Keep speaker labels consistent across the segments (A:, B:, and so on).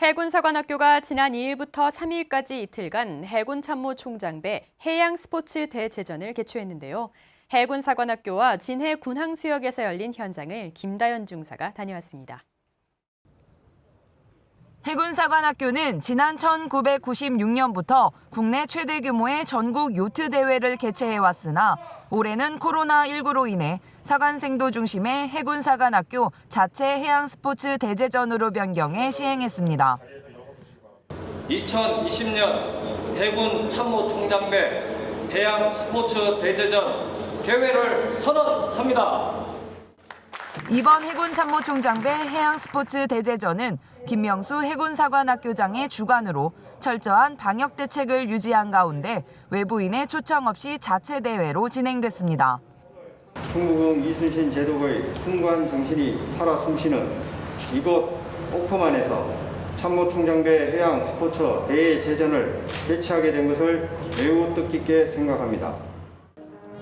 A: 해군사관학교가 지난 2일부터 3일까지 이틀간 해군참모총장배 해양스포츠 대제전을 개최했는데요. 해군사관학교와 진해 군항수역에서 열린 현장을 김다연 중사가 다녀왔습니다.
B: 해군사관학교는 지난 1996년부터 국내 최대 규모의 전국 요트 대회를 개최해왔으나 올해는 코로나19로 인해 사관생도 중심의 해군사관학교 자체 해양스포츠 대제전으로 변경해 시행했습니다.
C: 2020년 해군 참모총장배 해양 스포츠 대제전 개회를 선언합니다.
B: 이번 해군 참모총장배 해양 스포츠 대제전은 김명수 해군사관학교장의 주관으로 철저한 방역 대책을 유지한 가운데 외부인의 초청 없이 자체 대회로 진행됐습니다.
D: 충무공 이순신 제독의 순관 정신이 살아 숨쉬는 이곳 오크만에서 참모총장배 해양 스포츠 대제전을 개최하게 된 것을 매우 뜻깊게 생각합니다.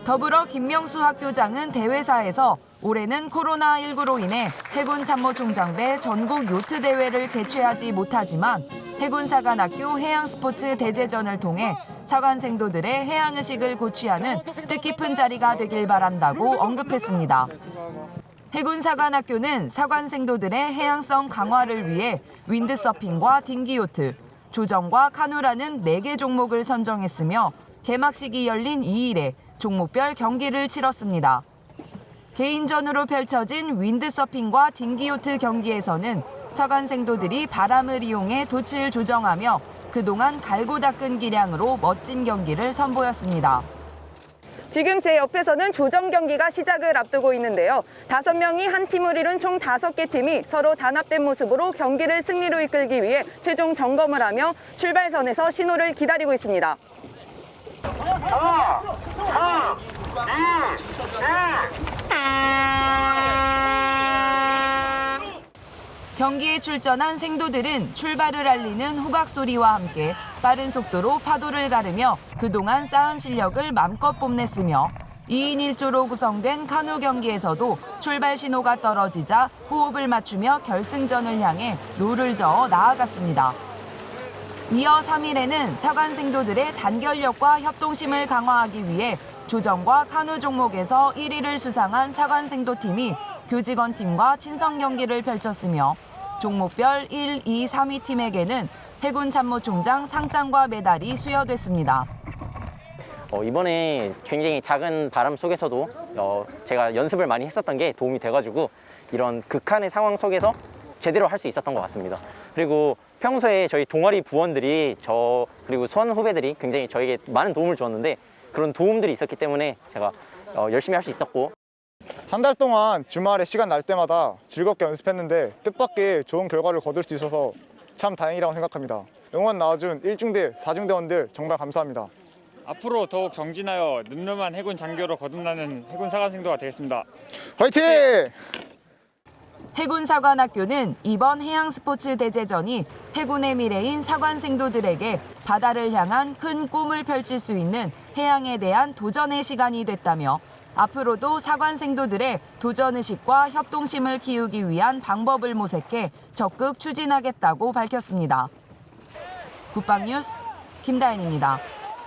B: 더불어 김명수 학교장은 대회사에서 올해는 코로나19로 인해 해군 참모총장배 전국 요트 대회를 개최하지 못하지만 해군 사관학교 해양 스포츠 대제전을 통해 사관생도들의 해양 의식을 고취하는 뜻깊은 자리가 되길 바란다고 언급했습니다. 해군 사관학교는 사관생도들의 해양성 강화를 위해 윈드서핑과 딩기요트, 조정과 카누라는 4개 종목을 선정했으며 개막식이 열린 2일에 종목별 경기를 치렀습니다. 개인전으로 펼쳐진 윈드서핑과 딩기요트 경기에서는 사관생도들이 바람을 이용해 돛을 조정하며 그동안 갈고 닦은 기량으로 멋진 경기를 선보였습니다.
E: 지금 제 옆에서는 조정 경기가 시작을 앞두고 있는데요. 다섯 명이 한 팀을 이룬 총 다섯 개 팀이 서로 단합된 모습으로 경기를 승리로 이끌기 위해 최종 점검을 하며 출발선에서 신호를 기다리고 있습니다.
B: 경기에 출전한 생도들은 출발을 알리는 호각 소리와 함께 빠른 속도로 파도를 가르며 그동안 쌓은 실력을 맘껏 뽐냈으며 2인 1조로 구성된 카누 경기에서도 출발 신호가 떨어지자 호흡을 맞추며 결승전을 향해 룰을 저어 나아갔습니다. 이어 3일에는 사관생도들의 단결력과 협동심을 강화하기 위해 조정과 카누 종목에서 1위를 수상한 사관생도팀이 교직원팀과 친선 경기를 펼쳤으며 종목별 1, 2, 3위 팀에게는 해군 참모총장 상장과 메달이 수여됐습니다.
F: 어, 이번에 굉장히 작은 바람 속에서도 어, 제가 연습을 많이 했었던 게 도움이 돼가지고 이런 극한의 상황 속에서 제대로 할 수 있었던 것 같습니다. 그리고 평소에 저희 동아리 부원들이 저 그리고 수원 후배들이 굉장히 저에게 많은 도움을 주었는데 그런 도움들이 있었기 때문에 제가 어, 열심히 할 수 있었고
G: 한 달 동안 주말에 시간 날 때마다 즐겁게 연습했는데 뜻밖의 좋은 결과를 거둘 수 있어서 참 다행이라고 생각합니다. 응원 나와준 1중대, 4중대원들 정말 감사합니다.
H: 앞으로 더욱 정진하여 늠름한 해군 장교로 거듭나는 해군 사관생도가 되겠습니다.
G: 화이팅!
B: 해군사관학교는 이번 해양스포츠 대제전이 해군의 미래인 사관생도들에게 바다를 향한 큰 꿈을 펼칠 수 있는 해양에 대한 도전의 시간이 됐다며 앞으로도 사관생도들의 도전의식과 협동심을 키우기 위한 방법을 모색해 적극 추진하겠다고 밝혔습니다. 국방뉴스 김다현입니다.